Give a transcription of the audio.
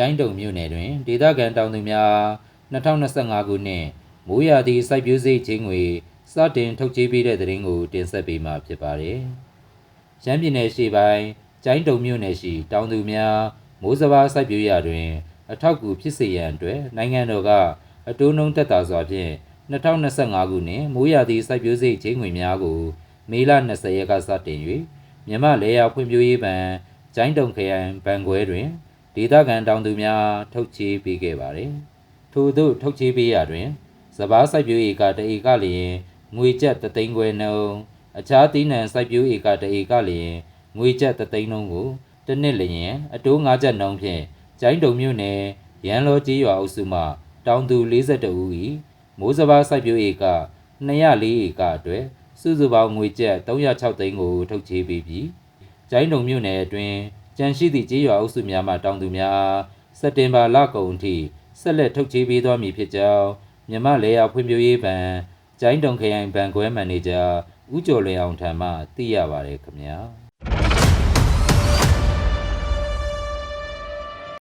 ကျိုင်းတုံမြို့နယ်တွင်ဒေသခံတောင်သူများ2025ခုနှစ်မိုးရာသီစိုက်ပျိုးစိတ်ချင်းငွေစတင်ထုတ်ချေးပေးတဲ့သတင်းကိုတင်ဆက်ပေးမှာဖြစ်ပါတယ်။ရှမ်းပြည်နယ်ရှေ့ပိုင်းကျိုင်းတုံမြို့နယ်ရှိတောင်သူများမိုးစဘာစိုက်ပျိုးရာတွင် အထောက်အကူဖြစ်စေရန်အတွက်နိုင်ငံတော်ကအတိုးနှုံးတက်တာစွာဖြင့်2025ခုနှစ်မိုးရာသီစိုက်ပျိုးစိတ်ချင်းငွေများကိုမေလ20ရက်ကစတင်၍မြန်မာလေယာဖွံ့ဖြိုးရေးဘဏ်ကျိုင်းတုံခရိုင်ဘဏ်ခွဲတွင် ဒေသခံတောင်သူများထုတ်ချေးပေးခဲ့ပါတယ်။ထို့သို့ထုတ်ချေးပေးရာတွင်စပားစိုက်ပျိုးဧကတဧကလျင်ငွေကျပ်3သိန်းခွဲနှုန်းအခြားသီးနှံစိုက်ပျိုးဧကတဧကလျင်ငွေကျပ်3သိန်းနှုန်းကိုတစ်နှစ်လျင်အတိုး5ကျပ်နှုန်းဖြင့်ကျိုင်းတုံမြို့နယ်ရန်လောကြီးရွာအုပ်စုမှတောင်သူ42ဦး၏မိုးစပားစိုက်ပျိုးဧက204ဧကအတွက်စုစုပေါင်းငွေကျပ်306သိန်းကိုထုတ်ချေးပေးပြီးကျိုင်းတုံမြို့နယ်အတွင်း ကြန့်ရှိသည့်ကြေးရွာအုပ်စုများမှတောင်သူများစက်တင်ဘာလကုန်အထိဆက်လက်ထုတ်ချေးပေးသွားမည်ဖြစ်ကြောင်းမြမလေယာဖွံ့ဖြိုးရေးဘဏ်ကျိုင်းတုံခရိုင်ဘဏ်ခွဲမန်နေဂျာဦးကျော်လွင်အောင်ထံမှသိရပါတယ်ခင်ဗျာ။